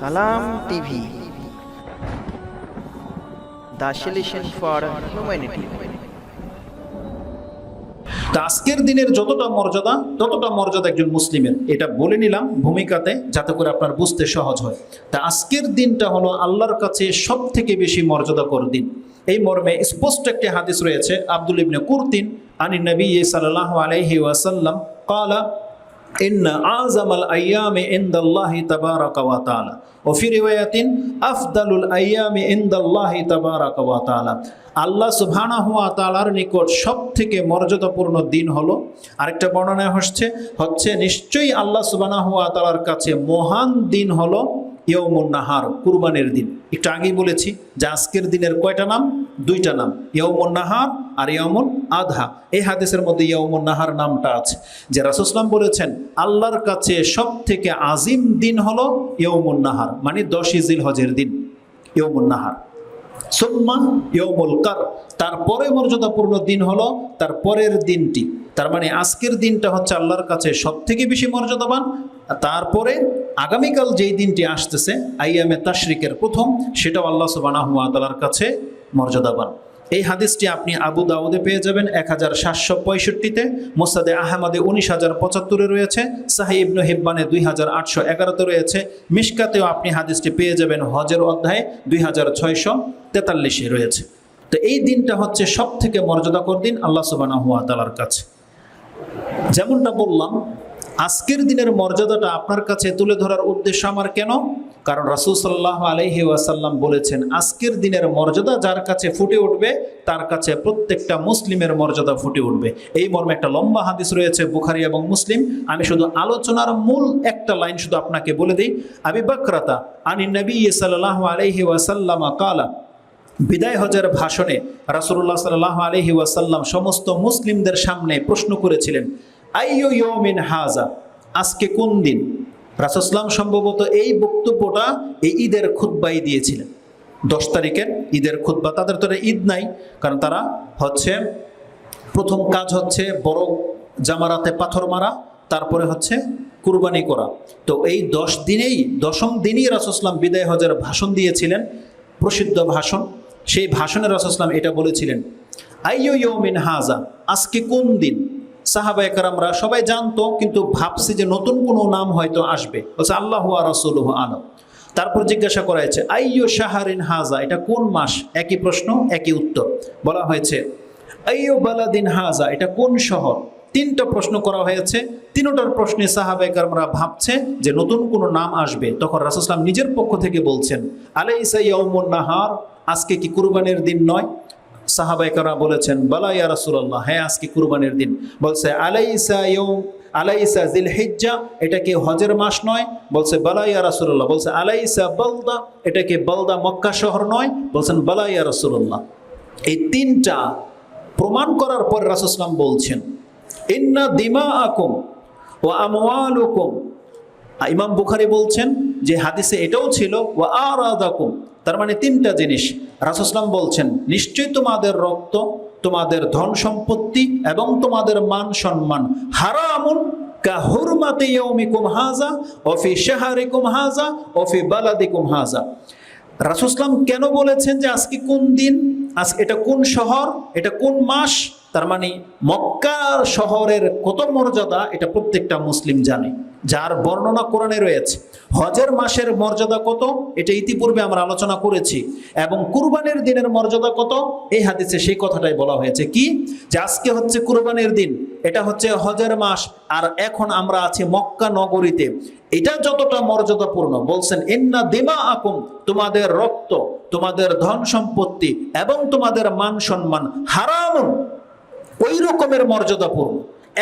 সালাম TV. The for humanity. আজকের দিনের যতটা মর্যাদা, ততটা মর্যাদা একজন মুসলিমের। এটা বলে নিলাম ভূমিকাতে, যাতে করে আপনার বুঝতে সহজ হয়। তা আজকের দিনটা হলো আল্লাহর কাছে সব থেকে বেশি মর্যাদা মর্যাদাকর দিন। এই মর্মে স্পষ্ট একটি হাদিস রয়েছে, আব্দুল ইবনে কুরতিন আনি নবী সাল্লাহ আলহি ওয়াসাল্লাম কালা إن أعظم الأيام عند الله تبارك وتعالى وفي رواية أفضل الأيام عند الله تبارك وتعالى আল্লাহ সুবহানাহু ওয়া তাআলার নিকট সব থেকে মর্যাদাপূর্ণ দিন হলো আরেকটা বর্ণনায় হচ্ছে হচ্ছে নিশ্চয়ই আল্লাহ সুবহানাহু ওয়া তাআলার কাছে মহান দিন হলো ইয়মুন নাহার কুরবানির দিন একটু আগেই বলেছি যে আজকের দিনের কয়টা নাম? দুইটা নাম। ইয়মুন নাহার আর ইয়মুন আধা এই হাদিসের মধ্যে ইয়মুন নাহার নামটা আছে। যে রাসুসলাম বলেছেন, আল্লাহর কাছে সব থেকে আজিম দিন হলো ইয়মুন নাহার মানে দশই জিল হজের দিন ইয়মুন নাহার সুম্মা ইয়মুল কার তারপরে মর্যাদাপূর্ণ দিন হলো তার পরের দিনটি। তার মানে আজকের দিনটা হচ্ছে আল্লাহর কাছে সব থেকে বেশি মর্যাদাবান। তারপরে আগামীকাল যেই দিনটি আসতেছে, আইয়ামে তাশরিকের প্রথম, সেটাও আল্লাহ সুবানাহু তালার কাছে মর্যাদাবান। এই হাদিসটি আপনি আবু দাউদে পেয়ে যাবেন এক হাজার সাতশো পঁয়ষট্টিতে মোসাদে আহমদে উনিশ হাজার পঁচাত্তরে রয়েছে, সাহি ইবনু হিব্বানে দুই হাজার আটশো এগারোতে রয়েছে, মিশকাতেও আপনি হাদিসটি পেয়ে যাবেন হজের অধ্যায়ে দুই হাজার ছয়শো তেতাল্লিশে রয়েছে। তো এই দিনটা হচ্ছে সব থেকে মর্যাদাকর দিন আল্লাহ সুবানাহু তালার কাছে। যেমনটা বললাম, আজকের দিনের মর্যাদাটা আপনার কাছে তুলে ধরার উদ্দেশ্য আমার কেন? কারণ রাসুল সাল্লাহ আলহি ওয়াসাল্লাম বলেছেন, আজকের দিনের মর্যাদা যার কাছে ফুটে উঠবে, তার কাছে প্রত্যেকটা মুসলিমের মর্যাদা ফুটে উঠবে। এই মর্মে একটা লম্বা হাদিস রয়েছে, বুখারি এবং মুসলিম। আমি শুধু আলোচনার মূল একটা লাইন শুধু আপনাকে বলে দিই। আবি বাকরাতা আনি নবী সাল্লাহ আলহি ওয়াসাল্লাম কালা বিদায় হজের ভাষণে রাসুল্লাহ সাল্লাহ আলহি ওয়াসাল্লাম সমস্ত মুসলিমদের সামনে প্রশ্ন করেছিলেন, আইয়ো হাজা আজকে কোন দিন? রাসুসলাম সম্ভবত এই বক্তব্যটা এই ঈদের খুদ্বাই দিয়েছিলেন। দশ তারিখের ঈদের খুদ্া তাদের তো ঈদ নাই, কারণ তারা হচ্ছে প্রথম কাজ হচ্ছে বড় জামারাতে পাথর মারা, তারপরে হচ্ছে কুরবানি করা। তো এই দশ দিনেই, দশম দিনই রাসুসলাম বিদায় হজের ভাষণ দিয়েছিলেন, প্রসিদ্ধ ভাষণ। সেই ভাষণে রাসুসলাম এটা বলেছিলেন, আইয়ো ইয়মিন হাজা আজকে কোন দিন? সাহাবা একরামরা সবাই জানতো, কিন্তু ভাবছে যে নতুন কোনো নাম হয়তো আসবে। বলছে, আল্লাহ রসুল আলম। তারপর জিজ্ঞাসা করা হয়েছে, আইয়ো শাহারিন হাজা এটা কোন মাস? একই প্রশ্ন, একই উত্তর। বলা হয়েছে, আইয়ো বালাদিন হাজা এটা কোন শহর? তিনটা প্রশ্ন করা হয়েছে। তিনটার প্রশ্নে সাহাবাইকাররা ভাবছে যে নতুন কোনো নাম আসবে। তখন রাসুসলাম নিজের পক্ষ থেকে বলছেন, আলাইসা ইয়ৌমুন নাহার? আজকে কি কুরবানির দিন নয়? সাহাবাইকারা বলেছেন, বালা ইয়া রাসূলুল্লাহ হ্যাঁ আজকে কুরবানির দিন। বলছে, আলাইসা আলাইসা জিল হিজ্জা এটা কি হজের মাস নয়? বলছে, বালা ইয়া রাসূলুল্লাহ বলছে, আলাইসা বলদা এটা কি বলদা মক্কা শহর নয়? বলছেন, বালা ইয়া রাসূলুল্লাহ এই তিনটা প্রমাণ করার পর রাসুসলাম বলছেন, ইন্না দিমা আকুম ও আমওয়ালুকুম ইমাম বুখারি বলছেন যে হাদিসে এটাও ছিল ও আর আদাকুম তার মানে তিনটা জিনিস। রাসুসলাম বলছেন, নিশ্চয়ই তোমাদের রক্ত, তোমাদের ধন সম্পত্তি এবং তোমাদের মান সম্মান হারামুন কা হুরমাতে ইয়ৌমিকুম হাজা অফি শাহারিকুম হাজা অফি বালাদিকুম হাজা রাসুসলাম কেন বলেছেন যে আজকে কোন দিন, আজ এটা কোন শহর, এটা কোন মাস? তার মানে মক্কা শহরের কত মর্যাদা এটা প্রত্যেকটা মুসলিম জানে। যার বর্ণনা কোরআনে রয়েছে, হজের মাসের মর্যাদা কত? এটা ইতিপূর্বে আমরা আলোচনা করেছি। এবং কুরবানির দিনের মর্যাদা কত? এই হাদিসে সেই কথাটাই বলা হয়েছে। কি? যে আজকে হচ্ছে কুরবানির দিন, এটা হচ্ছে হজের মাস, আর এখন আমরা আছি মক্কা নগরীতে। এটা যতটা মর্যাদাপূর্ণ, বলছেন, ইন্না দিমা আকুম তোমাদের রক্ত, তোমাদের ধন সম্পত্তি এবং তোমাদের মান সম্মান হারাম ওই রকমের মর্যাদাপূর্ণ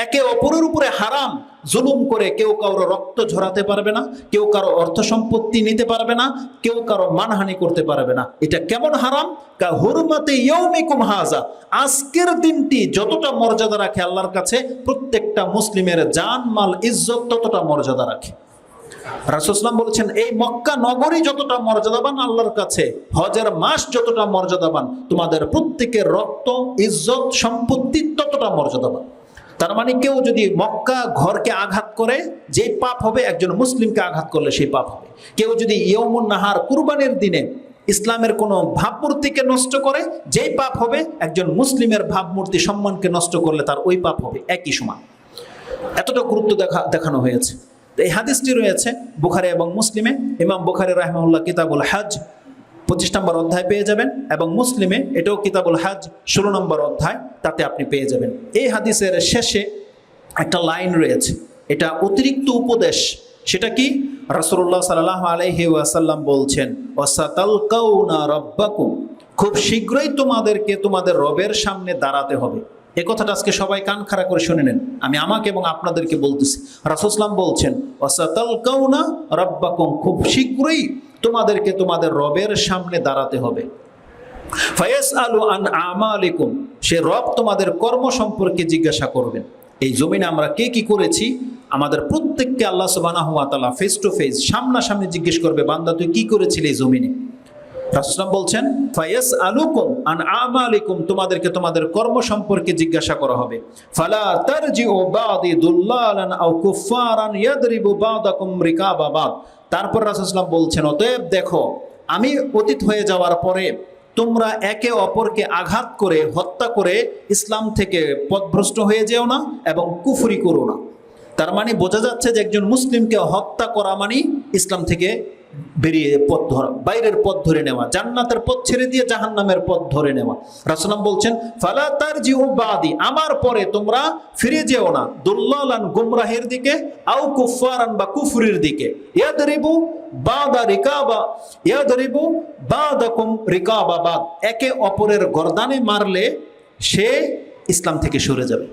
একে অপরের উপরে হারাম, জুলুম করে কেউ কারও রক্ত ঝরাতে পারবে না, কেউ কারও অর্থ সম্পত্তি নিতে পারবে না, কেউ কারও মানহানি করতে পারবে না। এটা কেমন হারাম? কা হুরমাতে ইয়ৌমিকুম হাজা। আজকের দিনটি যতটা মর্যাদা রাখে আল্লাহর কাছে, প্রত্যেকটা মুসলিমের জান মাল ইজ্জত ততটা মর্যাদা রাখে। রাসুসলাম বলেছেন, এই মক্কা নগরী যতটা মর্যাদাবান আল্লাহর কাছে, হজের মাস যতটা মর্যাদাবান, তোমাদের প্রত্যেকের রক্ত, ইজ্জত, সম্পত্তি ততটা মর্যাদাবান। তার মানে কেউ যদি মক্কা ঘরকে আঘাত করে, যে পাপ হবে, একজন মুসলিমকে আঘাত করলে সেই পাপ হবে। কেউ যদি ইয়মুন নাহার কুরবানির দিনে ইসলামের কোনো ভাবমূর্তিকে নষ্ট করে যেই পাপ হবে, একজন মুসলিমের ভাবমূর্তি, সম্মানকে নষ্ট করলে তার ওই পাপ হবে, একই সমান। এতটা গুরুত্ব দেখা দেখানো হয়েছে। এই হাদিসটি রয়েছে বুখারি এবং মুসলিমে। ইমাম বুখারি রাহমাউল্লাহ কিতাবুল হাজ পঁচিশ নম্বর অধ্যায় পেয়ে যাবেন এবং মুসলিমে এটাও কিতাবুল হাজ ষোলো নম্বর অধ্যায় তাতে আপনি পেয়ে যাবেন। এই হাদিসের শেষে একটা লাইন রয়েছে, এটা অতিরিক্ত উপদেশ। সেটা কি? রাসূলুল্লাহ সাল্লাল্লাহু আলাইহি ওয়াসাল্লাম বলছেন খুব শীঘ্রই তোমাদেরকে তোমাদের রবের সামনে দাঁড়াতে হবে। এ কথাটা আজকে সবাই কান খাড়া করে শুনে নেন। আমি আমাকে এবং আপনাদেরকে বলতেছি। রাসুসলাম বলছেন, ওয়াসাতালকাউনা রাব্বাকুম খুব শীঘ্রই তোমাদেরকে তোমাদের রবের সামনে দাঁড়াতে হবে। ফায়াস আলু আন আমালিকুম, সে রব তোমাদের কর্ম সম্পর্কে জিজ্ঞাসা করবেন। এই জমিনে আমরা কে কি করেছি? আমাদের প্রত্যেককে আল্লাহ তাআলা ফেস টু ফেস সামনাসামনি জিজ্ঞেস করবে, বান্দা, তুই কি করেছিলি এই জমিনে? রাসূলুল্লাহ বলছেন ফায়াস আলুকুম আন আমালিকুম তোমাদেরকে তোমাদের কর্ম সম্পর্কে জিজ্ঞাসা করা হবে। ফালা তারজিউ বাদি দুল্লালান আও কুফারান ইয়াদরিবু বাদাকুম রিকাবা বাদ তারপর রাসূলুল্লাহ বলছেন, অতএব দেখো, আমি অতীত হয়ে যাওয়ার পরে তোমরা একে অপরকে আঘাত করে হত্যা করে ইসলাম থেকে পথভ্রষ্ট হয়ে যেও না এবং কুফরি করো না। তার মানে বোঝা যাচ্ছে যে একজন মুসলিমকে হত্যা করা মানে ইসলাম থেকে বেরিয়ে পথ ধরা, বাইরের পথ ধরে নেওয়া, জান্নাতের পথ ছেড়ে দিয়ে জাহান্নামের পথ ধরে নেওয়া। রাসুলাম বলছেন, ফালা তার বাদি আমার পরে তোমরা ফিরে যেও না, দুল্লালান গুমরাহের দিকে, আও কুফারান বা কুফরির দিকে। ইয়াদরিবু বাদা রিকাবা, ইয়াদরিবু রিকাবা বাদ। একে অপরের গর্দানে মারলে সে ইসলাম থেকে সরে যাবে।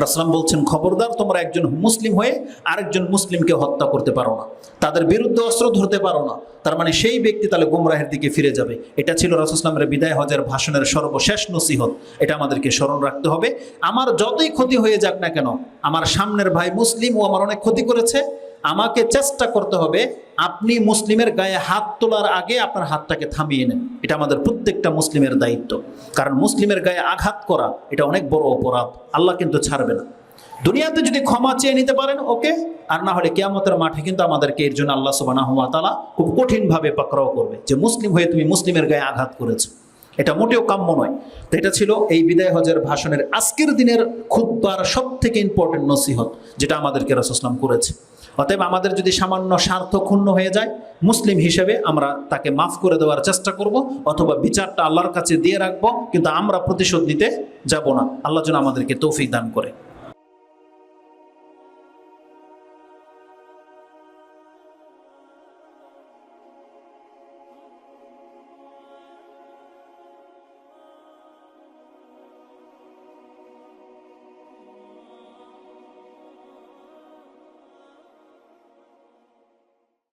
রাসলাম বলছেন, খবরদার, তোমরা একজন মুসলিম হয়ে আরেকজন মুসলিমকে হত্যা করতে পারো না। তাদের বিরুদ্ধে অস্ত্র ধরতে পারো না। তার মানে সেই ব্যক্তি তাহলে গুমরাহের দিকে ফিরে যাবে। এটা ছিল রাসুসলামের বিদায় হজের ভাষণের সর্বশেষ নসিহত। এটা আমাদেরকে স্মরণ রাখতে হবে। আমার যতই ক্ষতি হয়ে যাক না কেন, আমার সামনের ভাই মুসলিম ও আমার অনেক ক্ষতি করেছে। আমাকে চেষ্টা করতে হবে আপনি মুসলিমের গায়ে হাত তোলার আগে আপনার হাতটাকে থামিয়ে নেন। এটা আমাদের প্রত্যেকটা মুসলিমের দায়িত্ব। কারণ মুসলিমের গায়ে আঘাত করা, এটা অনেক বড় অপরাধ। আল্লাহ কিন্তু ছাড়বে না। দুনিয়াতে যদি ক্ষমা চেয়ে নিতে পারেন, ওকে। আর না হলে কেয়ামতের মাঠে কিন্তু আমাদেরকে এর জন্য আল্লাহ সুবাহ তালা খুব কঠিনভাবে পাকড়াও করবে। যে মুসলিম হয়ে তুমি মুসলিমের গায়ে আঘাত করেছ। এটা মোটেও কাম্য নয়। তো এটা ছিল এই বিদায় হজের ভাষণের আজকের দিনের খুদ্বার সব থেকে ইম্পর্টেন্ট নসিহত, যেটা আমাদেরকে রসুসলাম করেছে। অতএব আমাদের যদি সামান্য স্বার্থ ক্ষুণ্ণ হয়ে যায়, মুসলিম হিসেবে আমরা তাকে মাফ করে দেওয়ার চেষ্টা করব অথবা বিচারটা আল্লাহর কাছে দিয়ে রাখব, কিন্তু আমরা প্রতিশোধ নিতে যাব না। আল্লাহ যেন আমাদেরকে তৌফিক দান করে।